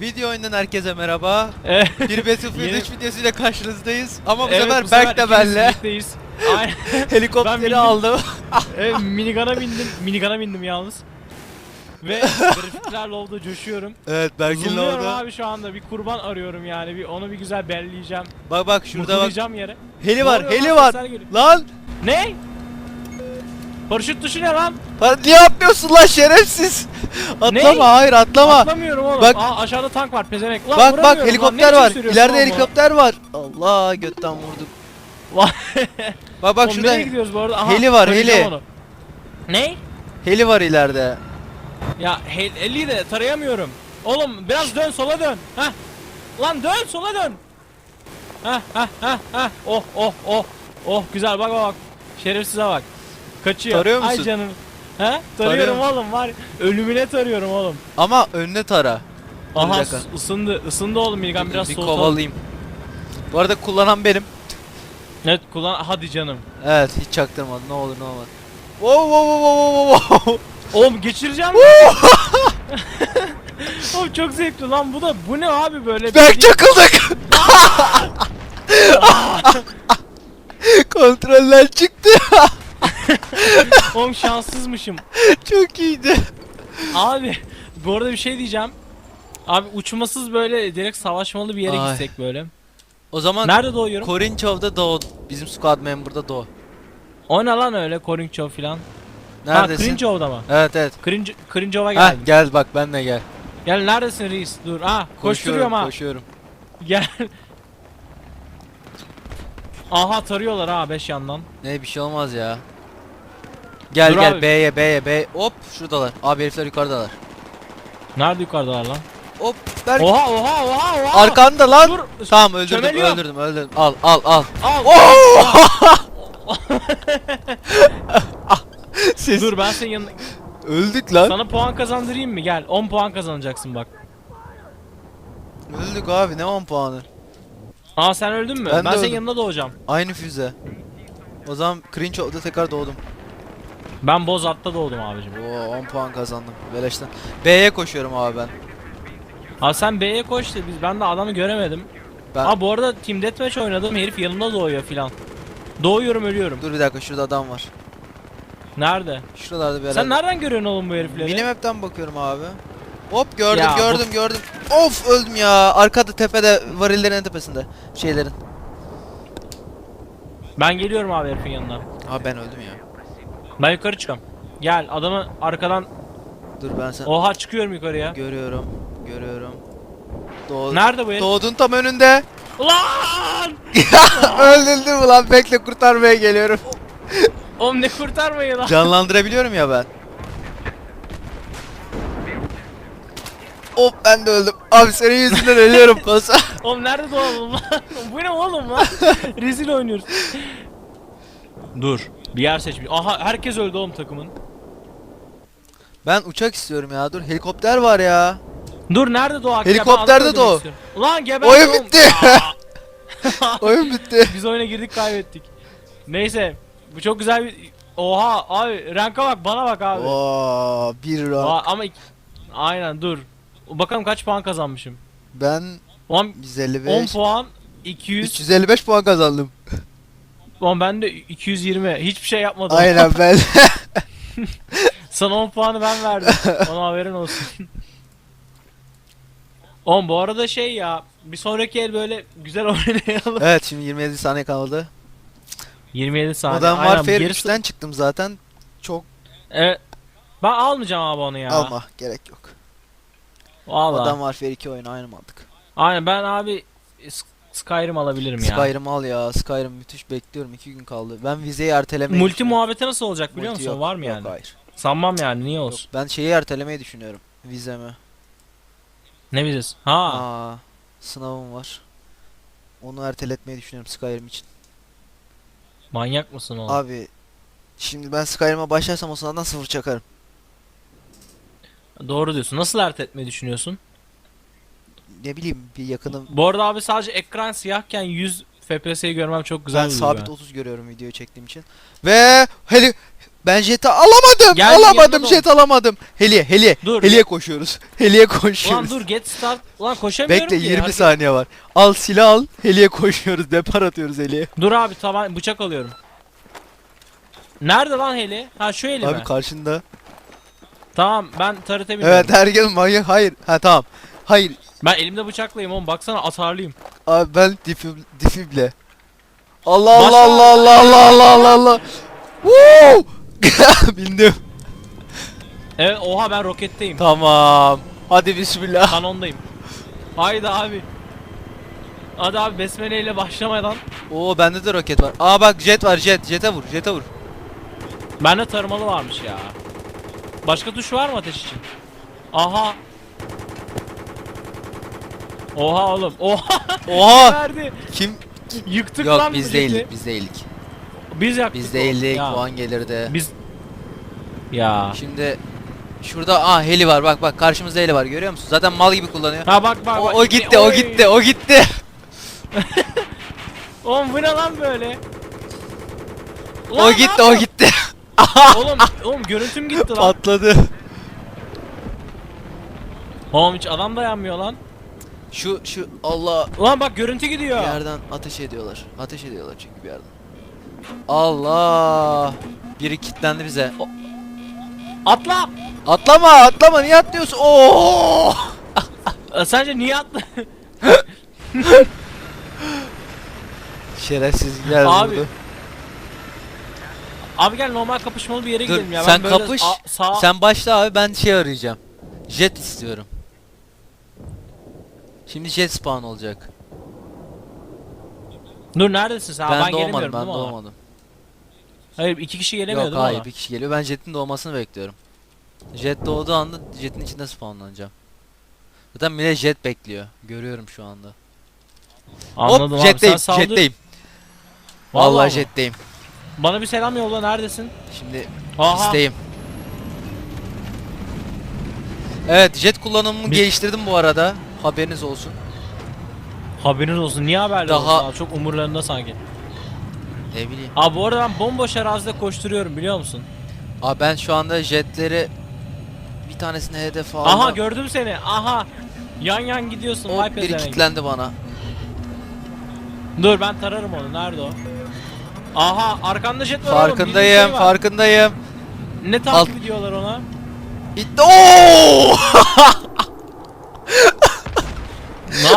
Video oyundan herkese merhaba. Evet. Bir Battlefield Yeni- 3 videosuyla karşınızdayız. Ama bu Evet, sefer bu Berk de ikimiz benle. birlikteyiz. Aynen. Ben Helikopteri aldım. evet, minigana bindim. Minigana bindim yalnız. Ve grafiklerle oldu coşuyorum. evet Berk'in Zoomluyorum oldu. abi şu anda. Bir kurban arıyorum yani. Bir onu bir güzel belleyeceğim. Bak bak şurada bak. Mutlayacağım yere. Heli Ne var, oluyor heli lan? var. Sesler geliyor. Lan! Ne? Paraşüt tuşu ne lan? Lan Niye yapmıyorsun lan şerefsiz? Atlama Ne? hayır atlama. Atlamıyorum oğlum. Bak- Aa aşağıda tank var pezevenk. Ulan bak bak helikopter var. İleride helikopter var. Allah götten vurduk. Bak bak şurada nereye gidiyoruz bu arada? Aha, heli var, heli. onu. Ne? heli var ileride. Ya hel, heli de tarayamıyorum. Oğlum biraz dön sola dön. Hah. Lan dön sola dön. Hah hah hah hah. Oh oh oh. Oh güzel bak bak. Şerefsize bak. Kaçıyor. Tarıyor Ay musun? canım. He? Tarıyor Tarıyorum musun? oğlum var. Ölümüne tarıyorum oğlum. Ama önüne tara. Aha dakika. ıs- ısındı. ısındı oğlum Milgan biraz bir soğutalım. kovalayayım. Bu arada kullanan benim. Evet kullan hadi canım. Evet hiç çaktırmadı ne olur ne olmaz. Wow wow wow wow wow. Oğlum geçireceğim. oğlum çok zevkli lan bu da bu ne abi böyle? Berk çakıldık. Kontroller çıktı. Oğlum şanssızmışım. Çok iyiydi. Abi bu arada bir şey diyeceğim. Abi uçmasız böyle direkt savaşmalı bir yere Ay. gitsek böyle. O zaman Nerede doğuyorum? Korinçov'da doğ. Bizim squad member'da doğ. o ne lan öyle Korinçov filan. Neredesin? Ha Krinçov'da mı? Evet evet. Krinç Krinçov'a geldim. gel bak ben de gel. Gel neredesin reis? Dur. Ha koşturuyorum ha. Koşuyorum. Gel. Aha tarıyorlar ha 5 yandan. Ne bir şey olmaz ya. Gel Dur gel abi. B'ye B'ye B. Hop şuradalar. Abi herifler yukarıdalar. Nerede yukarıdalar lan? Hop Berk. Oha oha oha oha. Arkanda lan. Dur. Tamam öldürdüm Çömeliyorum. öldürdüm öldürdüm. Al al al. Al. Siz Dur ben senin yanına öldük lan. sana puan kazandırayım mı? Gel 10 puan kazanacaksın bak. Öldük abi ne 10 puanı. Aa sen öldün mü? Ben Ben, de senin öldüm. yanında doğacağım. Aynı füze. O zaman Cringe'da tekrar doğdum. Ben Bozart'ta doğdum abicim. Oo 10 puan kazandım. Beleşten. B'ye koşuyorum abi ben. Ha sen B'ye koş biz ben de adamı göremedim. Ben Ha bu arada Team Deathmatch oynadım herif yanımda doğuyor filan. Doğuyorum ölüyorum. dur bir dakika şurada adam var. Nerede? Şuralarda bir Sen herhalde. nereden görüyorsun oğlum bu herifleri? Minimap'ten bakıyorum abi. Hop gördüm Ya, gördüm gördüm. Of öldüm ya. Arkada tepede varillerin en tepesinde. Şeylerin. Ben geliyorum abi herifin yanına. Abi ben öldüm ya. Ben yukarı çıkıyorum. Gel adamı arkadan Dur ben sen oha çıkıyorum yukarıya. görüyorum. Görüyorum. Doğ Nerede bu herif? Doğdun tam önünde. Ulan! Öldürdüm ulan bekle kurtarmaya geliyorum. Oğlum ne kurtarmayın lan. Canlandırabiliyorum ya ben. Hop ben de öldüm. Abi senin yüzünden ölüyorum pasa. Oğlum nerede doğalım lan? bu ne oğlum lan? Rezil oynuyoruz. Dur. Bir yer seç. bir- Aha herkes öldü oğlum takımın. Ben uçak istiyorum ya. Dur helikopter var ya. Dur nerede doğak? ya? Ben Helikopterde adamı öldürmek doğ. istiyorum. Ulan geber Oyun bitti. Oyun bitti. Biz oyuna girdik kaybettik. Neyse. Bu çok güzel bir... Oha abi ranka bak bana bak abi. Oo, bir round. Aa, ama aynen dur. Bakalım kaç puan kazanmışım. Ben Ulan 10 155 puan 200. 355 puan kazandım. Ulan ben de 220. Hiçbir şey yapmadım. Aynen ben. Sana 10 puanı ben verdim. Ona haberin olsun. Oğlum bu arada şey ya bir sonraki el böyle güzel oynayalım. evet şimdi 27 saniye kaldı. 27 saniye. Modern Aynen, Warfare gerisi- 3'ten çıktım zaten. Çok Evet. Ben almayacağım abi onu ya. alma gerek yok. Valla. Modern Warfare 2 oyunu aynı mantık. Aynen ben abi S- Skyrim alabilirim ya. Skyrim al ya. Skyrim müthiş bekliyorum. 2 gün kaldı. Ben vizeyi ertelemeyi Multi düşünüyorum. muhabbeti nasıl olacak biliyor Multi musun? yok, Var mı yok, yani? Hayır. Sanmam yani niye Yok, olsun? ben şeyi ertelemeyi düşünüyorum. Vizemi. Ne biliriz? Ha. Aa, sınavım var. Onu erteletmeyi düşünüyorum Skyrim için. Manyak mısın oğlum? Abi şimdi ben Skyrim'e başlarsam o sınavdan sıfır çakarım. Doğru diyorsun. Nasıl ert etmeyi düşünüyorsun? Ne bileyim bir yakınım. Bu arada abi sadece ekran siyahken 100 FPS'yi görmem çok güzel ben sabit duygu. 30 görüyorum videoyu çektiğim için. Ve heli Ben jet'i alamadım. Gel, alamadım jet alamadım. Heliye heliye. Dur. Heliye koşuyoruz. Heliye Ulan koşuyoruz. dur get start. Ulan koşamıyorum Bekle ki. 20 Hareket- saniye var. Al silah al. Heliye koşuyoruz. Depar atıyoruz heliye. Dur abi taban bıçak alıyorum. Nerede lan heli? Ha şu heli Abi mi? karşında. Tamam ben tarıta biniyorum. Evet herkes manyak. Hayır. Ha tamam. Hayır. Ben elimde bıçaklayayım oğlum baksana atarlıyım. Abi ben difib difible. Allah Başla. Allah Allah Allah Allah Allah Allah. Woo! Bindim. Evet oha ben roketteyim. Tamam. Hadi bismillah. Kanondayım. Haydi abi. Hadi abi besmele ile başlamadan. Oo bende de roket var. Aa bak jet var jet. Jet'e vur. Jet'e vur. Bende tarımalı varmış ya. Başka tuş var mı ateş için? Aha. Oha oğlum. Oha. Oha! Verdi. Kim? Yıktık Yok lan biz jeti. değildik. Biz değildik. Biz yaktık. Biz oğlum. değildik. Ya, Puan gelirdi. Biz ya. Şimdi şurada aa heli var. Bak bak karşımızda heli var. Görüyor musun? Zaten mal gibi kullanıyor. Ha bak bak O, bak. o gitti, o Oy. gitti, o gitti. Oğlum bu ne lan böyle? O Ulan ne gitti, o yapıyorsun? gitti. oğlum oğlum görüntüm gitti lan. Patladı. Oğlum hiç adam dayanmıyor lan. Şu şu Allah Ulan bak görüntü bir gidiyor. yerden ateş ediyorlar. Ateş ediyorlar çünkü bir yerden. Allah. Biri kilitlendi bize. O- Atla. Atlama, atlama. Niye atlıyorsun? Oo! E, Sence niye atla? Şerefsiz geldi Abi, vurdu. Abi gel normal kapışmalı bir yere Dur, gidelim ya. sen ben böyle kapış. a- sağ... Sen başla abi ben şey arayacağım. Jet istiyorum. Şimdi jet spawn olacak. Dur neredesin sen? Ben, ben, doğmadım, ben doğmadım. Hayır iki kişi gelemiyor Yok değil mi hayır bir kişi geliyor. Ben jetin doğmasını bekliyorum. Jet doğduğu anda jetin içinde spawnlanacağım. Zaten millet jet bekliyor. Görüyorum şu anda. Anladım Hop abi jetteyim, sen saldır. jetteyim. Vallahi Vallahi jetteyim. Bana bir selam yolla neredesin? Şimdi Aha. isteyim. Evet jet kullanımımı Bir- geliştirdim bu arada. Haberiniz olsun. Haberiniz olsun. Niye haberler Daha- olsun abi? Çok umurlarında sanki. Ne bileyim. Abi bu arada ben bomboş arazide koşturuyorum biliyor musun? Abi ben şu anda jetleri bir tanesine hedef aldım. Aha gördüm seni. Aha. Yan yan gidiyorsun. Hop Vay biri pezevenk. kilitlendi bana. Dur ben tararım onu. Nerede o? Aha arkanda jet var oğlum. bildiğin Farkındayım, şey var. farkındayım. Ne takip ediyorlar ona? Bitti. Oo!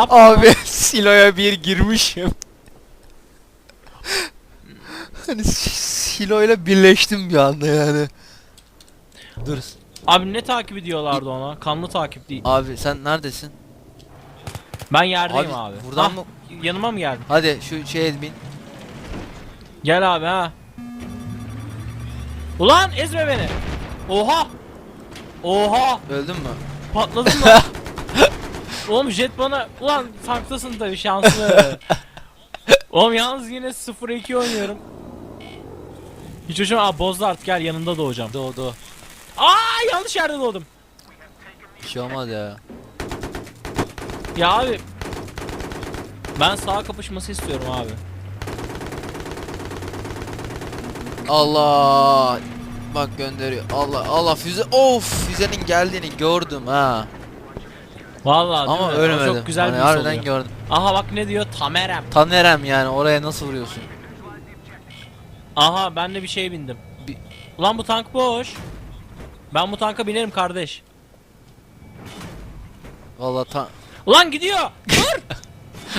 Yap? Abi siloya bir girmişim. hani siloyla birleştim bir anda yani. Dur. Abi ne takip ediyorlardı ona? Kanlı takip değil. Abi sen neredesin? Ben yerdeyim Abi, abi. buradan Ah, mı- Yanıma mı geldin? Hadi şu şeye bin. Gel abi ha. Ulan ezme beni. Oha. Oha. Öldün mü? Patladın mı? Oğlum jet bana ulan tanktasın tabii şanslı. Oğlum yalnız yine 0-2 oynuyorum. Hiç hoşuma Aa Bozdart gel yanında doğacağım. Doğdu. Aa yanlış yerde doğdum. Bir şey olmaz ya. Ya abi. Ben sağ kapışması istiyorum abi. Allah. Bak gönderiyor. Allah Allah füze. Of füzenin geldiğini gördüm ha. Vallahi değil Ama mi? O ölmedim. Çok güzel Hani bir his harbiden oluyor. gördüm. Aha bak ne diyor Tamerem. Tanerem yani oraya nasıl vuruyorsun? Aha ben de bir şey bindim. Bir- Ulan bu tank boş. Ben bu tanka binerim kardeş. Vallahi ta Ulan gidiyor. Dur.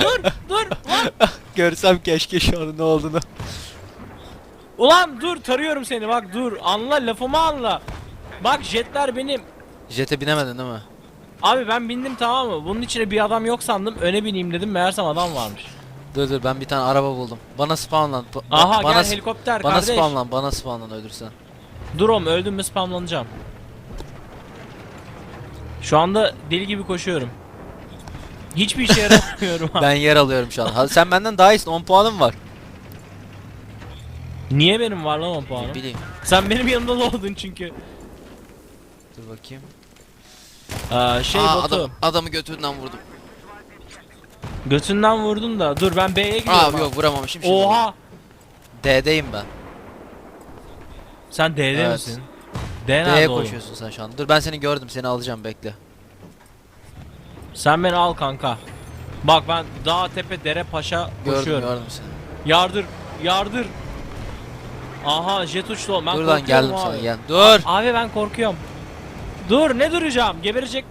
dur dur. Ulan. görsem keşke şu an ne olduğunu. Ulan dur tarıyorum seni bak dur. Anla lafımı anla. Bak jetler benim. Jete binemedin değil mi? Abi ben bindim tamam mı? Bunun içine bir adam yok sandım. Öne bineyim dedim. Meğersem adam varmış. Dur dur ben bir tane araba buldum. Bana spawnlan. Ba- Aha bana gel helikopter Bana kardeş. spamlan, bana spamlan ölürsen. Dur oğlum öldüm mü spamlanacağım. Şu anda deli gibi koşuyorum. Hiçbir işe yaramıyorum ha. Ben yer alıyorum şu an. Sen benden daha iyisin 10 puanım var. Niye benim var lan 10 Ne puanım? bileyim. Sen benim yanımda doğdun çünkü. Dur bakayım. Aa, şey Aa, botu. adam, adamı götünden vurdum. Götünden vurdun da. Dur ben B'ye gidiyorum. Aa ha. yok vuramamışım şimdi. Oha. D'deyim ben. Sen D'de Evet. misin? D nerede D'ye oğlum? koşuyorsun sen şu an. Dur ben seni gördüm. Seni alacağım bekle. Sen beni al kanka. Bak ben dağ tepe dere paşa Gördüm koşuyorum. gördüm seni. Yardır, yardır. Aha jet uçtu oğlum. Ben Dur lan korkuyorum geldim abi. sana gel. Dur. Abi ben korkuyorum. Dur ne duracağım? Geberecek.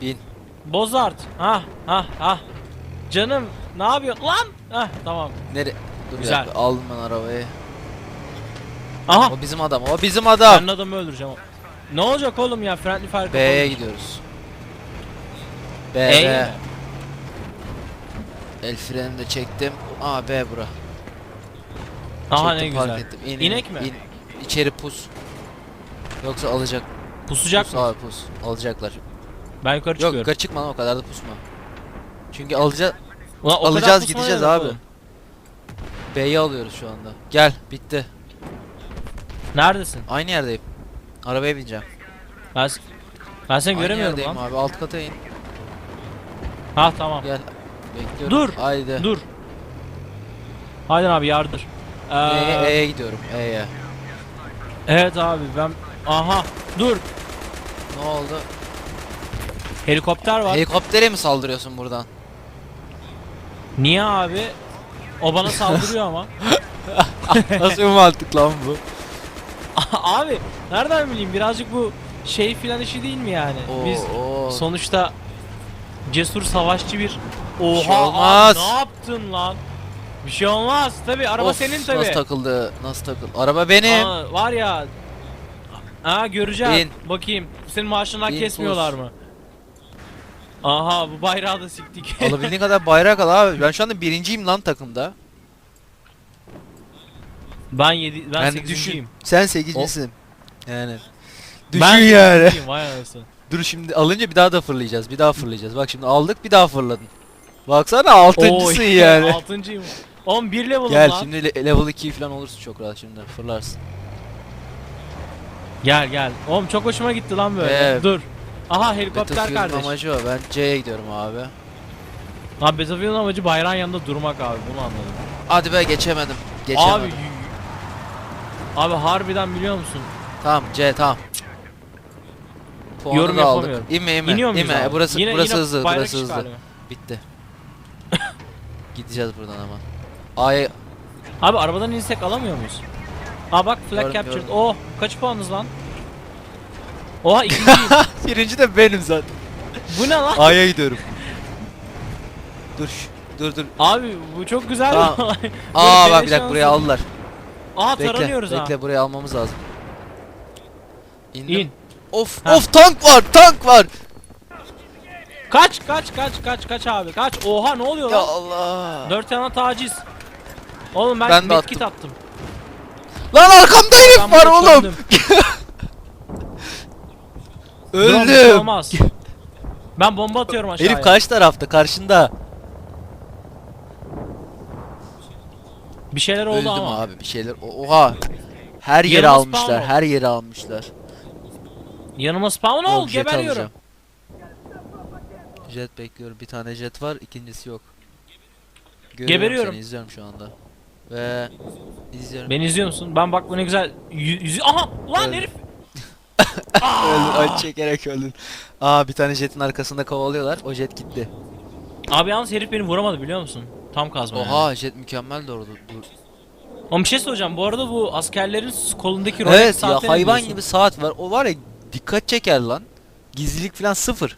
Bin. Bozart. Ha ha ha. Canım ne yapıyorsun lan? Hah tamam. Nere? Dur Güzel. dakika. Aldım ben arabayı. Aha. O bizim adam. O bizim adam. Ben adamı öldüreceğim. Ne olacak oğlum ya? Friendly fire B'ye gidiyoruz. B, E'ye B. El frenini de çektim. Aa B bura. Aha Çektim, ne güzel. ettim. İn, in, İnek mi? in. İçeri pus. Yoksa alacak. Pusacak Pus mı? abi pus. Alacaklar. Ben yukarı Yok çıkıyorum. yukarı çıkma o kadar da pusma. Çünkü alacağız. Ulan alacağız gideceğiz abi. oğlum? B'yi alıyoruz şu anda. Gel bitti. Neredesin? Aynı yerdeyim. Arabaya bineceğim. Ben, ben seni Aynı göremiyorum yerdeyim lan. abi alt kata in. Ha tamam. Gel. Bekliyorum. Dur. Haydi. Dur. Haydi abi yardır. Ee, E'ye gidiyorum. E'ye. evet abi ben aha dur Ne oldu? helikopter var. Helikoptere mi saldırıyorsun buradan? Niye abi? O bana saldırıyor ama. Nasıl bir mantık lan bu? abi nereden bileyim birazcık bu şey filan işi değil mi yani? Oo, Biz oo. sonuçta cesur savaşçı bir Oha şey abi, olmaz. ne yaptın lan? Bir şey olmaz tabi araba Of, senin tabi. Nasıl takıldı? Nasıl takıldı? Araba benim. Aa, var ya. Aa göreceğim. Bin. Bakayım. Senin maaşından Bin, kesmiyorlar pus. mı? Aha bu bayrağı da siktik. Alabildiğin kadar bayrak al abi. Ben şu anda birinciyim lan takımda. ben yedi ben yani sekizinciyim. düşün. Sen sekincisin. Yani. Düşün Ben yani. Vay. Dur şimdi alınca bir daha da fırlayacağız. Bir daha fırlayacağız. Bak şimdi aldık bir daha fırladın. Baksana altıncısın Oo, yani. Altıncıyım. Oğlum bir level'ım Gel lan. şimdi le- level 2 falan olursun çok rahat şimdi fırlarsın. Gel gel. Oğlum çok hoşuma gitti lan böyle. Evet. Dur. Aha helikopter kardeş. amacı o. Ben C'ye gidiyorum abi. Lan Battlefield'ın amacı bayrağın yanında durmak abi bunu anladım. Hadi be geçemedim. Geçemedim. Abi Abi harbiden biliyor musun? Tamam C tamam. Puanı Yorum da aldık. İnme inme. İniyor İnme. abi? Burası Yine- burası yine hızlı. Burası hızlı. Bitti. Gideceğiz buradan ama. A'ya Abi arabadan insek alamıyor muyuz? Aa bak flag Gördüm, captured. gördüm. Oh kaç puanınız lan? Oha ikinciyim. Birinci de benim zaten. bu ne lan? A'ya gidiyorum. Dur dur dur. Abi bu çok güzel bir olay. Aa bak bir dakika buraya aldılar. Aa Bekle. taranıyoruz ha. Bekle buraya almamız lazım. İndim. İn. Of Ha. of tank var tank var. Kaç kaç kaç kaç kaç abi kaç. Oha ne oluyor Ya lan? Allah. Dört tane taciz. Oğlum ben, Ben medkit attım. Herif Ben var oğlum. bir şey Öldüm. olmaz. Ben bomba atıyorum aşağıya. Herif karşı tarafta karşında. Bir şeyler oldu Öldüm ama. abi bir şeyler. O- Oha. Her yeri Yanıma almışlar. ol. Her yeri almışlar. Yanıma spawn ol Oğlum, jet geberiyorum. alacağım. Jet bekliyorum. Bir tane jet var, ikincisi yok. Görüyorum Geberiyorum. Seni, izliyorum şu anda. Ve izliyorum. Beni izliyor musun? Ben bak bu ne güzel yü- yüzü... Aha! Lan Öldüm. herif! öldün, acı çekerek öldün. Aa bir tane jetin arkasında kovalıyorlar. O jet gitti. Abi yalnız herif beni vuramadı biliyor musun? Tam kazma yani. Oha jet mükemmel doğru. Dur. Oğlum bir şey soracağım. Bu arada bu askerlerin kolundaki Rolex Evet ya ne hayvan diyorsun? gibi saat var. O var ya dikkat çeker lan. Gizlilik falan sıfır.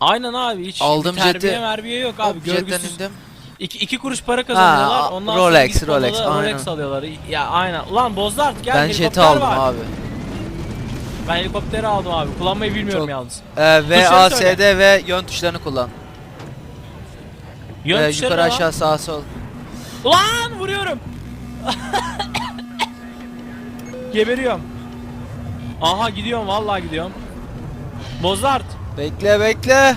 Aynen abi hiç Aldım terbiye jeti. merbiye yok abi Hop, jetten görgüsüz. indim. İki, iki kuruş para kazanıyorlar Ha, ondan Rolex, gidip Rolex, onlara aynen. Rolex alıyorlar. Ya aynen. Ulan Bozdart gel ben helikopter jeti aldım var. abi. Ben helikopteri aldım abi. Kullanmayı bilmiyorum Çok- yalnız. Ee, V, Tuşları A, söyle. S, D ve yön tuşlarını kullan. Yön Ee, tuşları yukarı ne lan? aşağı sağ sol. Ulan vuruyorum. Geberiyorum. Aha gidiyorum vallahi gidiyorum. Bozart. Bekle bekle.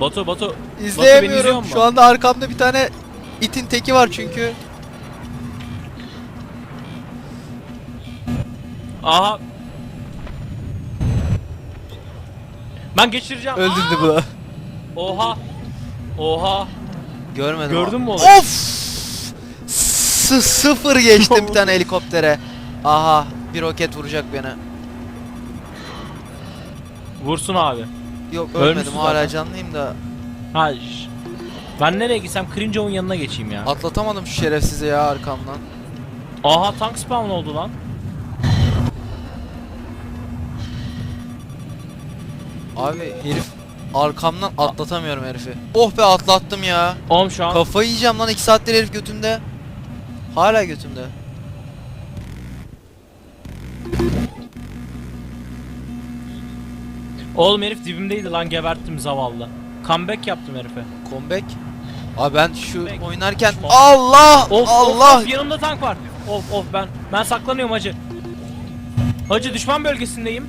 Batu Batu. İzleyemiyorum. mu? Şu anda arkamda bir tane itin teki var çünkü. Aha. Ben geçireceğim. Öldürdü Aa! bu. Oha. Oha. Görmedim. Gördün mü olayı? Of! S- sıfır geçtim bir tane helikoptere. Aha bir roket vuracak beni. Vursun abi. Yok Ölmüşsün ölmedim hala zaten. canlıyım da Ha. ş- Ben nereye gitsem Cringe'ın yanına geçeyim ya. atlatamadım şu şerefsizi ya arkamdan. Aha tank spawn oldu lan. Abi herif arkamdan atlatamıyorum herifi. Oh be atlattım ya. Oğlum şu an Kafayı yiyeceğim lan 2 saattir herif götümde. Hala götümde. Oğlum herif dibimdeydi lan geberttim zavallı. Comeback yaptım herife. Comeback. Abi ben şu Comeback. oynarken Of. Allah Of Allah of, of yanımda tank var. Of of ben ben saklanıyorum hacı. Hacı düşman bölgesindeyim.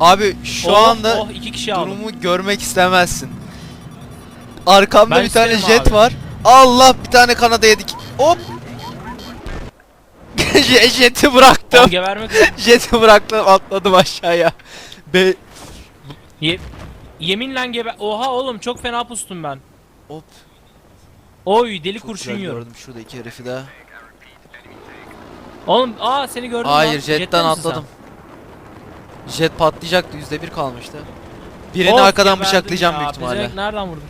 Abi şu oh, anda oh iki kişi aldım. durumu görmek istemezsin. Arkamda Ben bir tane isterim jet abi. var. Allah bir tane kanada yedik. Hop. Je- Jeti Oğlum bıraktım. gebermek üzere. Jeti bıraktım atladım aşağıya. Be Ye yeminle geber... Oha oğlum çok fena pustum ben. Hop. Oy deli Çok kurşun güzel yiyorum. gördüm şurada iki herifi de. Oğlum aa seni gördüm lan. Hayır Jette jetten misin atladım. Jet patlayacaktı yüzde bir kalmıştı. Birini Of, arkadan geberdim bıçaklayacağım ya, büyük ihtimalle. pezevenk nereden vurdun?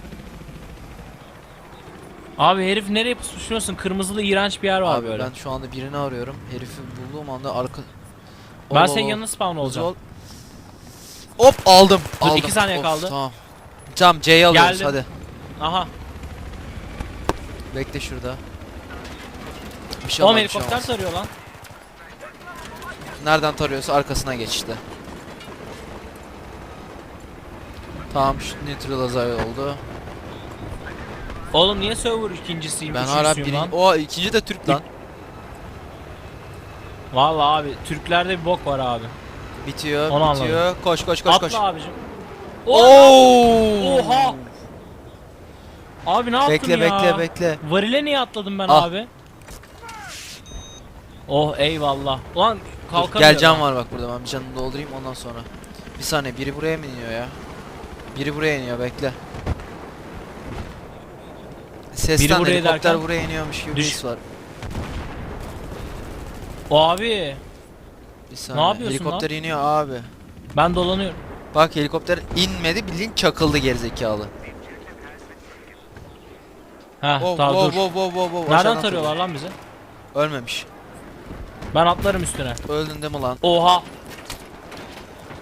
Abi herif nereye pusmuş biliyorsun? Kırmızılı iğrenç bir yer var Abi böyle. ben şu anda birini arıyorum. Herifi bulduğum anda arka... Ben Ol, senin ol, yanına spawn ol. olacağım. Ol. Hop aldım. Dur, aldım. iki saniye Of, kaldı. Tamam. Cam C'yi alıyoruz Geldim. hadi. Aha. Bekle şurada. Bir şey Oğlum olmaz, bir şey helikopter olmaz. tarıyor lan. Nereden tarıyorsa arkasına geç işte. Tamam şu neutralize oldu. Oğlum niye server ikincisiyim, Ben hala üçüncüsüyüm birinci... lan? O ikinci de Türk lan. Vallahi abi Türklerde bir bok var abi. Bitiyor, Onu bitiyor. Koş koş koş Atla koş. abicim. Oo! Oha! Abi ne yaptın Bekle ya? bekle bekle. Varile niye atladım ben Ah. abi? Oh eyvallah. Ulan Dur, kalkamıyorum. gel cam var bak burada ben bir canını doldurayım ondan sonra. Bir saniye biri buraya mı iniyor ya? Biri buraya iniyor bekle. Sesten buraya helikopter derken? buraya iniyormuş gibi bir Düş. his var. Abi Bir saniye. yapıyorsun helikopter iniyor abi. ben dolanıyorum. Bak helikopter inmedi bildiğin çakıldı gerizekalı. Heh Wow, tamam wow, dur. wow, wow, wow, wow. Nereden tarıyorlar tarıyor. lan bizi? Ölmemiş. Ben atlarım üstüne. Öldün değil mi lan? Oha.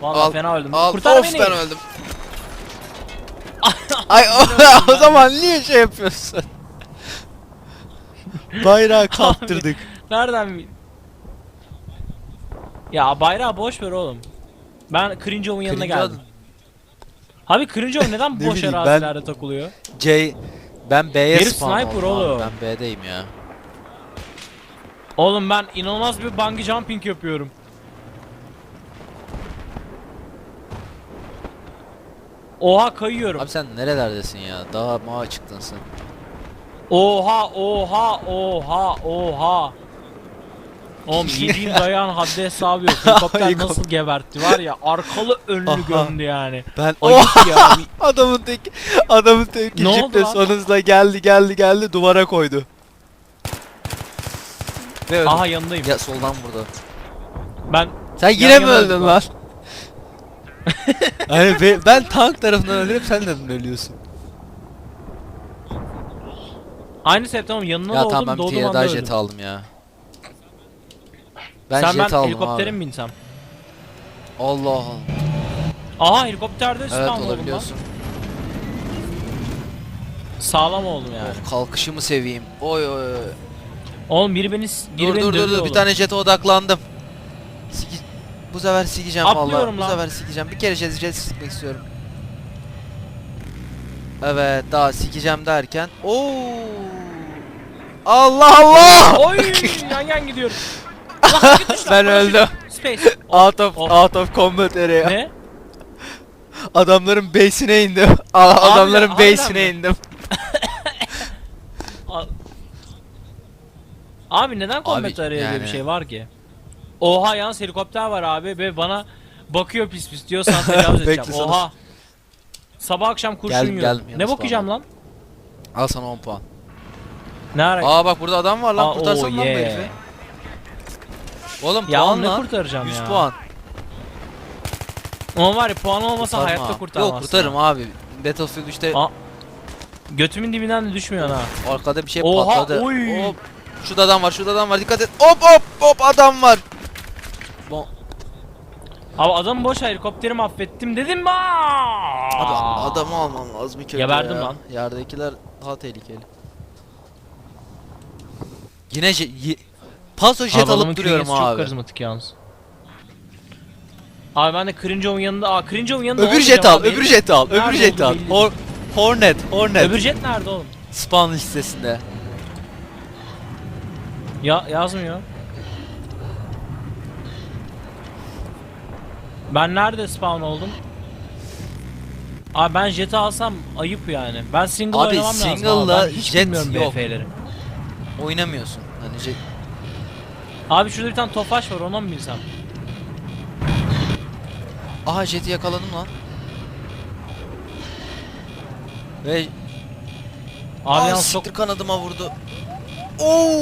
Vallahi Al, fena öldüm. Al, Kurtar of beni. ben öldüm. Ay o, o zaman niye şey yapıyorsun? Bayrağı kaptırdık. Nereden bi- Ya bayrağı boş ver oğlum. Ben Cringeov'un yanına Cringe geldim. Abi Cringeov neden Ne boş bileyim, arazilerde takılıyor? C ben B'ye Herif spawn sniper oldum abi, oğlum. Ben B'deyim ya. Oğlum ben inanılmaz bir bungee jumping yapıyorum. Oha kayıyorum. Abi sen nerelerdesin ya? Daha mağa çıktın sen. Oha oha oha oha. Oğlum yediğim dayağın haddi hesabı yok. Helikopter nasıl gebertti var ya arkalı önlü Aha. gömdü yani. Ben Ayıp ya. adamın tek adamın tek Ne oldu jiple lan? son hızla geldi geldi geldi duvara koydu. Ve öldü. Aha yanındayım. Ya soldan vurdu. Ben Sen yine mi yana öldün öldük lan? hani be- ben tank tarafından öldürüp sen neden ölüyorsun? aynı sebepten oğlum yanına ya doğdum tamam ben bir kere anda daha öldüm. jet aldım ya. Ben Sen jet ben aldım helikoptere abi. mi binsem? Allah Allah. Aha helikopterde Evet oldum olabiliyorsun. Sağlam oldum yani. Of kalkışımı seveyim. Oy oy oy. Oğlum biri beni biri Dur beni dur dur dur bir tane jete odaklandım. Siki... Bu sefer sikeceğim Atlıyorum vallahi. Bu lan. sefer sikeceğim. Bir kere jet, jet sikmek istiyorum. Evet daha sikeceğim derken. Oo. Allah Allah. Oy yan yan gidiyorum. Lan? Ben öldüm. Space. Out of out of combat area. Ne? Adamların base'ine indim. A- Adamların harbiden base'ine mi? indim. A- Abi neden combat Abi, araya diye bir yani- şey var ki? Oha yalnız helikopter var abi ve bana bakıyor pis pis diyor sana tecavüz edeceğim. Oha. Sabah akşam kurşun Geldim, yiyorum. geldim, ne yalnız bakacağım lan? Al sana 10 puan. Ne ara? Aa bak burada adam var lan. Aa, Kurtarsana oh lan bu yeah. herifi. Oğlum Ya puan oğlum ne lan. kurtaracağım 100 ya. puan. Ama var ya puan olmasa Kurtarma. hayatta kurtarmazsın. Yok kurtarırım abi. Battlefield işte Aa, Götümün dibinden de düşmüyorsun ha. arkada bir şey Oha, patladı. oy. Hop. Şurada adam var, şurada adam var. Dikkat et. Hop hop hop adam var. Bon. Abi adamı boş helikopteri affettim dedim mi? Abi adamı almam lazım ilk önce Geberdim ya. lan. Yerdekiler daha tehlikeli. Yine ye- Paso jet alıp duruyorum künyesi çok abi. karizmatik yalnız. Abi ben de Cringeov'un yanında, aa Cringeov'un yanında Öbür jet al, abi. öbür jet al, Nerede öbür jet olduğu al. belli Hor Hornet, Hornet. Öbür jet nerede oğlum? Spawn listesinde. Ya yazmıyor. Ben nerede spawn oldum? Abi ben jet'i alsam ayıp yani. Ben single Abi oynamam lazım. single'la abi. Ben hiç jet bilmiyorum yok. BF'leri. Oynamıyorsun. Hani jet Abi şurada bir tane tofaş var ona mı bilsem? Aha jeti yakaladım lan. Ve Abi Aa, yalnız çok... siktir kanadıma vurdu. Oo!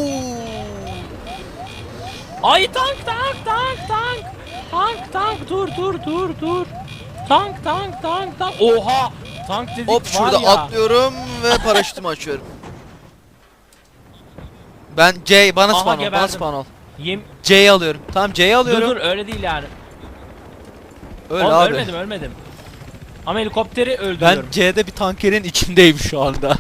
Ay tank tank tank tank! Tank tank dur dur dur dur! Tank tank tank tank! Oha! Tank dedik Hop var şurada ya. atlıyorum ve paraşütümü açıyorum. Ben C bana Aha, spawn ol, bana geberdim. spawn ol. Yem... C'yi alıyorum. Tamam C'yi Dur alıyorum. dur öyle değil yani. Öyle Oğlum, abi. ölmedim ölmedim. Ama helikopteri Ben öldürüyorum. C'de bir tankerin içindeyim şu anda.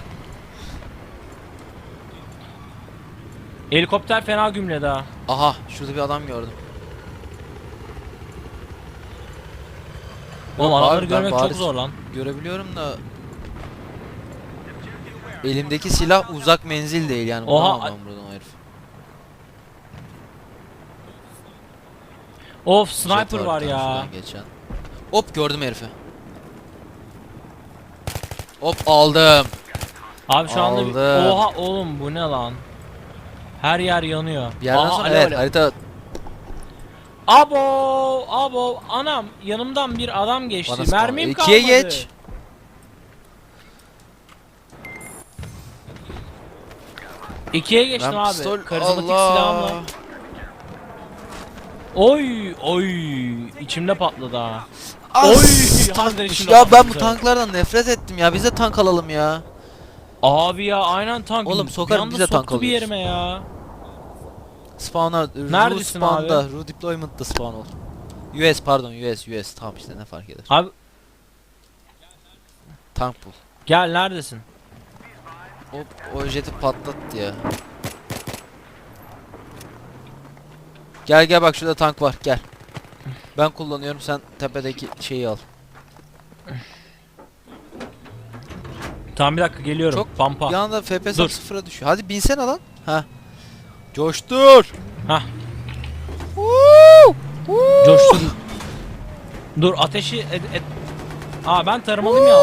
Helikopter fena gümledi ha. Aha şurada bir adam gördüm. Oğlum Yok adamları abi, ben görmek çok bariz zor lan. Görebiliyorum da Elimdeki silah uzak menzil değil yani. Oha, Oha. Ben buradan Of Jet sniper var ya. Geçen. Hop gördüm herifi. Hop aldım. Abi şu anda bir... Aldım. Oha oğlum bu ne lan? Her yer yanıyor. Bir yerden Aha, sonra alev evet alev. harita Abo, abo, anam yanımdan bir adam geçti. bana. Mermim İkiye kalmadı. geç. İkiye geçtim Ben abi. pistol Karizmatik Allah. silahımla. Oy, oy, içimde patladı ha. As, Oy, içimde Ya ben bu tanklardan nefret ettim ya. Biz de tank alalım ya. Abi ya aynen tank. Oğlum, sokarım, anda biz de tank soktu bir alıyoruz. yerime ya. Spawn'a Neredesin spawn'da, abi? Ru deployment'da spawn ol. US pardon US US tamam işte ne fark eder. Abi Tank bul. gel neredesin? Hop o jeti patlattı ya. Gel gel bak şurada tank var gel. Ben kullanıyorum sen tepedeki şeyi al. Tamam bir dakika geliyorum. Çok Pampa. Bir anda FPS Dur. sıfıra düşüyor. Hadi binsene lan. Ha. Coştur. Woo! Coştun. Dur ateşi et, et. Aa ben tarımalıyım ya.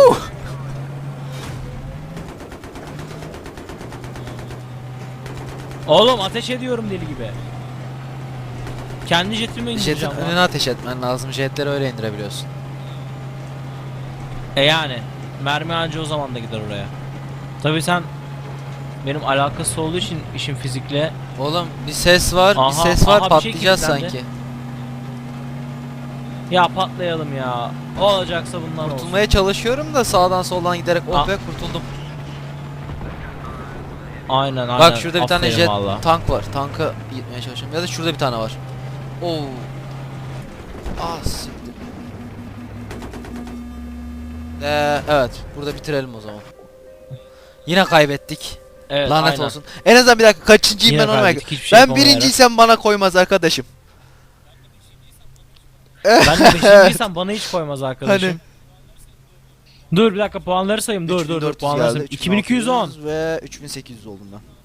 Oğlum ateş ediyorum deli gibi. Kendi jetimi Jetin indireceğim lan. önüne ateş etmen lazım. Jetleri öyle indirebiliyorsun. E yani. Mermi anca o zaman da gider oraya. Tabii sen benim alakası olduğu için işin fizikle Oğlum bir ses var, Aha, bir ses var aha, bir şey patlayacağız kilitlendi. sanki. ya patlayalım ya. Olacaksa bundan olsun. Kurtulmaya çalışıyorum da sağdan soldan giderek oh Aa. be kurtuldum. Aynen aynen. Bak şurada bir tane Aferin jet valla. tank var. Tanka gitmeye çalışıyorum. Ya da şurada bir tane var. Oo. Ah siktir. Ee, evet. Burada bitirelim o zaman. Yine kaybettik. Evet, Lanet aynen. olsun. En azından bir dakika kaçıncıyım Yine ben ona şey ben birinciysem bana koymaz arkadaşım. Ben de beşinciysem bana hiç koymaz arkadaşım. Hani- Dur bir dakika puanları sayayım. Dur dur dur 3400 puanları sayayım. 2210. ve 3800 oldum ben.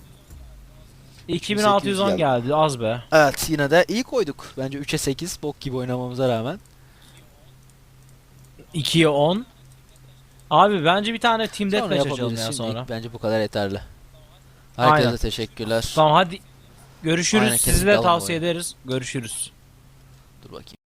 2610 geldi. geldi az be. Evet yine de iyi koyduk. Bence 3'e 8 bok gibi oynamamıza rağmen. 2'ye 10. Abi bence bir tane team deathmatch açalım ya sonra. Bence bu kadar yeterli. Herkese Aynen. teşekkürler. Tamam hadi görüşürüz. Aynen, bu tavsiye oyunu. ederiz. Görüşürüz. Dur bakayım.